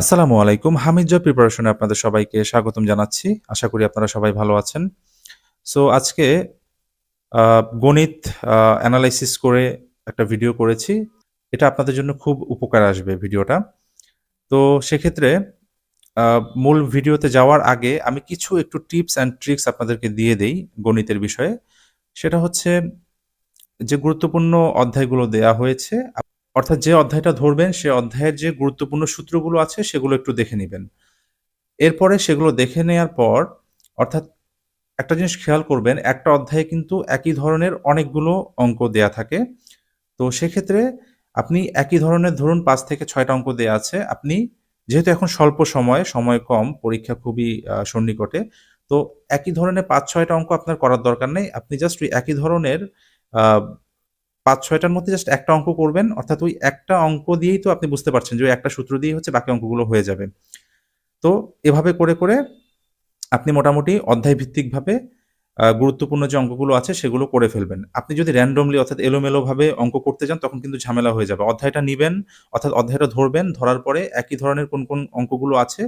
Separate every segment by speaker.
Speaker 1: আসসালামু আলাইকুম। হামিদ জয় প্রিপারেশনে আপনাদের সবাইকে স্বাগতম জানাচ্ছি। আশা করি আপনারা সবাই ভালো আছেন। সো আজকে গণিত অ্যানালাইসিস করে একটা ভিডিও করেছি। এটা আপনাদের জন্য খুব উপকার আসবে ভিডিওটা তো, সেক্ষেত্রে মূল ভিডিওতে যাওয়ার আগে আমি কিছু একটু টিপস অ্যান্ড ট্রিক্স আপনাদেরকে দিয়ে দেই গণিতের বিষয়ে। সেটা হচ্ছে, যে গুরুত্বপূর্ণ অধ্যায়গুলো দেয়া হয়েছে অর্থাৎ যে অধ্যায়টা ধরবেন, সে অধ্যায়ের যে গুরুত্বপূর্ণ সূত্রগুলো আছে, সেগুলো একটু দেখে নেবেন। এরপরে সেগুলো দেখে নেওয়ার পর, অর্থাৎ একটা জিনিস খেয়াল করবেন, একটা অধ্যায়ে কিন্তু একই ধরনের অনেকগুলো অঙ্ক দেয়া থাকে। তো সেক্ষেত্রে আপনি একই ধরনের ধরুন পাঁচ থেকে ছয়টা অঙ্ক দেয়া আছে, আপনি যেহেতু এখন স্বল্প সময় সময় কম, পরীক্ষা খুবই সন্নিকটে, তো একই ধরনের পাঁচ, ছয়টা অঙ্ক আপনার করার দরকার নেই। আপনি জাস্ট ওই একই ধরনের পাঁচ ছয়টার মধ্যে জাস্ট একটা অঙ্ক করবেন, অর্থাৎ ওই একটা অঙ্ক দিয়েই তো আপনি বুঝতে পারছেন যে ওই একটা সূত্র দিয়েই হচ্ছে বাকি অঙ্কগুলো হয়ে যাবে। তো এভাবে করে করে আপনি মোটামুটি অধ্যায় ভিত্তিকভাবে গুরুত্বপূর্ণ যে অঙ্কগুলো আছে সেগুলো করে ফেলবেন। আপনি যদি র্যান্ডমলি অর্থাৎ এলোমেলোভাবে অঙ্ক করতে যান তখন কিন্তু ঝামেলা হয়ে যাবে। অধ্যায়টা নিবেন, অর্থাৎ অধ্যায়টা ধরবেন, ধরার পরে একই ধরনের কোন কোন অঙ্কগুলো আছে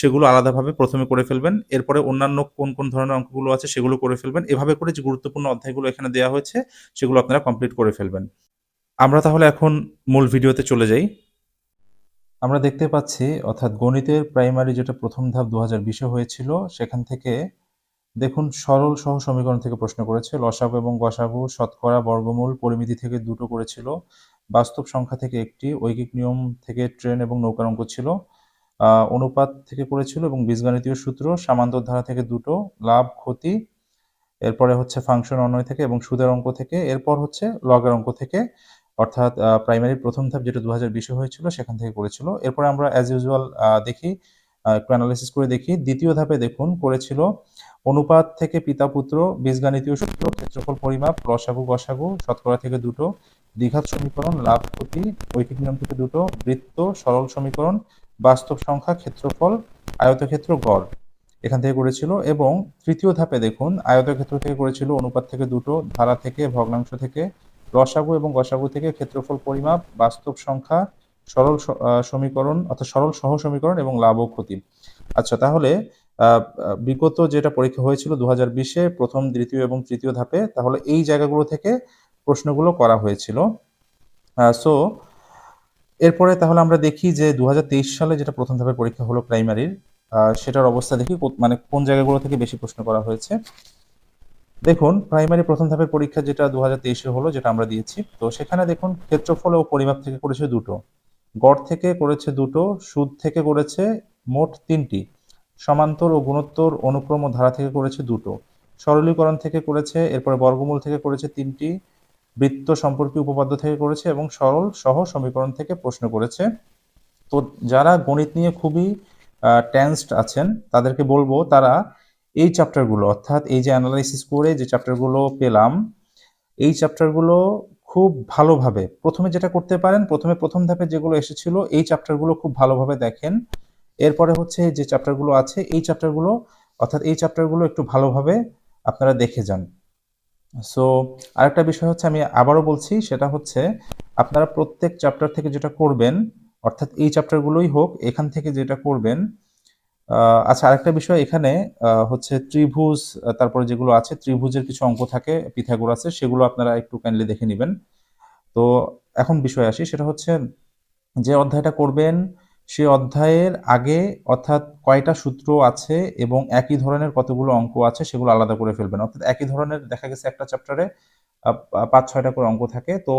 Speaker 1: সেগুলো আলাদাভাবে প্রথমে করে ফেলবেন। এরপরে অন্যান্য কোন কোন ধরনের অঙ্কগুলো আছে সেগুলো করে ফেলবেন। এভাবে করে যে গুরুত্বপূর্ণ অধ্যায়গুলো এখানে দেওয়া হয়েছে সেগুলো আপনারা কমপ্লিট করে ফেলবেন। আমরা তাহলে এখন মূল ভিডিওতে চলে যাই। আমরা দেখতে পাচ্ছি, অর্থাৎ গণিতের প্রাইমারি যেটা প্রথম ধাপ দু হাজার হয়েছিল, সেখান থেকে দেখুন সরল সহ সমীকরণ থেকে প্রশ্ন করেছে। লসাগু এবং গসাগু, শতকরা, বর্গমূল, পরিমিতি থেকে দুটো করেছিল। বাস্তব সংখ্যা থেকে একটি, ঐকিক নিয়ম থেকে ট্রেন এবং নৌকার অঙ্ক ছিল। অনুপাত থেকে করেছিল এবং বীজগণিতীয় সূত্র সামান্তর ধারা থেকে দুটো, লাভ, ক্ষতি, এরপরে হচ্ছে ফাংশন অন্বয় থেকে এবং সুদের অঙ্ক থেকে, এরপর হচ্ছে লগের অঙ্ক থেকে, অর্থাৎ প্রাইমারি প্রথম ধাপ যেটা দু হাজার বিশে হয়েছিল সেখান থেকে করেছিল। এরপরে আমরা অ্যাজ ইউজুয়াল দেখি একটু অ্যানালাইসিস করে দেখি। দ্বিতীয় ধাপে দেখুন, করেছিল অনুপাত থেকে পিতা পুত্র বীজগাণিতীয় সূত্র, ক্ষেত্রফল পরিমাপ, লসাগু, গসাগু, শতকরা থেকে দুটো, দ্বিঘাত সমীকরণ, লাভ, ক্ষতি, ঐকিক নিয়ম থেকে দুটো, বৃত্ত, সরল সমীকরণ বাস্তব সংখ্যা ক্ষেত্রফল, আয়তক্ষেত্র গড় এখান থেকে করেছিল এবং তৃতীয় ধাপে দেখুন, আয়তক্ষেত্র থেকে করেছিল অনুপাত থেকে দুটো, ধারা থেকে, ভগ্নাংশ থেকে, লসাগু এবং গসাগু থেকে ক্ষেত্রফল পরিমাপ, বাস্তব সংখ্যা, সরল সমীকরণ, অর্থাৎ সরল সহ সমীকরণ এবং লাভ ও ক্ষতি। আচ্ছা তাহলে বিগত যেটা পরীক্ষা হয়েছিল দু হাজার বিশে, প্রথম, দ্বিতীয় এবং তৃতীয় ধাপে, তাহলে এই জায়গাগুলো থেকে প্রশ্নগুলো করা হয়েছিল। সো এরপরে তাহলে আমরা দেখি যে দুহাজার তেইশ সালে যেটা প্রথম ধাপের পরীক্ষা হলো প্রাইমারির সেটার অবস্থা দেখি মানে কোন জায়গাগুলো থেকে বেশি প্রশ্ন করা হয়েছে। দেখুন, প্রাইমারি প্রথম ধাপের পরীক্ষা যেটা দু হাজার হলো, যেটা আমরা দিয়েছি। তো সেখানে দেখুন, ক্ষেত্রফল ও পরিমাপ থেকে করেছে দুটো। গড় থেকে করেছে দুটো, সুদ থেকে করেছে মোট তিনটি। সমান্তর ও গুণোত্তর অনুক্রম ও ধারা থেকে করেছে দুটো। সরলীকরণ থেকে করেছে, এরপরে বর্গমূল থেকে করেছে তিনটি। বৃত্ত সম্পর্কীয় উপপাদ্য থেকে করেছে এবং সরল সহ সমীকরণ থেকে প্রশ্ন করেছে। তো যারা গণিত নিয়ে খুবই টেন্সড আছেন, তাদেরকে বলব তারা এই চ্যাপ্টারগুলো অর্থাৎ এই যে অ্যানালাইসিস করে যে চ্যাপ্টারগুলো পেলাম, এই চ্যাপ্টারগুলো খুব ভালোভাবে, প্রথমে যেটা করতে পারেন, প্রথমে প্রথম ধাপে যেগুলো এসেছিল, এই চ্যাপ্টারগুলো খুব ভালোভাবে দেখেন। এরপরে হচ্ছে যে চ্যাপ্টারগুলো আছে, এই চ্যাপ্টারগুলো অর্থাৎ এই চ্যাপ্টারগুলো একটু ভালোভাবে আপনারা দেখে যান। সো আরেকটা বিষয় হচ্ছে আমি আবারও বলছি, সেটা হচ্ছে আপনারা প্রত্যেক চ্যাপ্টার থেকে যেটা করবেন, অর্থাৎ এই চ্যাপ্টারগুলোই হোক, এখান থেকে যেটা করবেন আচ্ছা আরেকটা বিষয় এখানে হচ্ছে ত্রিভুজ তারপরে যেগুলো আছে, ত্রিভুজের কিছু অঙ্ক থাকে, পিথাগোরাসের, সেগুলো আপনারা একটু কাইন্ডলি দেখে নেবেন। তো এখন বিষয় আসি, সেটা হচ্ছে যে অধ্যায়টা করবেন সে অধ্যায়ের আগে অর্থাৎ কয়টা সূত্র আছে এবং একই ধরনের কতগুলো অঙ্ক আছে সেগুলো আলাদা করে ফেলবেন। অর্থাৎ একই ধরনের দেখা গেছে একটা চ্যাপ্টারে পাঁচ, ছয়টা করে অঙ্ক থাকে। তো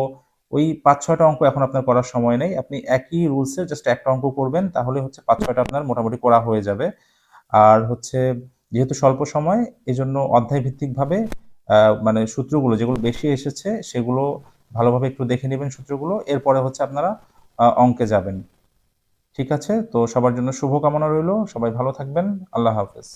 Speaker 1: ওই পাঁচ, ছয়টা অঙ্ক এখন আপনার করার সময় নেই। আপনি একই রুলসের জাস্ট একটা অঙ্ক করবেন, তাহলে হচ্ছে পাঁচ, ছয়টা আপনার মোটামুটি করা হয়ে যাবে। আর হচ্ছে যেহেতু স্বল্প সময়, এজন্য অধ্যায় ভিত্তিকভাবে মানে সূত্রগুলো যেগুলো বেশি এসেছে, সেগুলো ভালোভাবে একটু দেখে নেবেন সূত্রগুলো। এরপরে হচ্ছে আপনারা অঙ্কে যাবেন। ঠিক আছে? তো সবার জন্য শুভকামনা রইল। সবাই ভালো থাকবেন। আল্লাহ হাফেজ।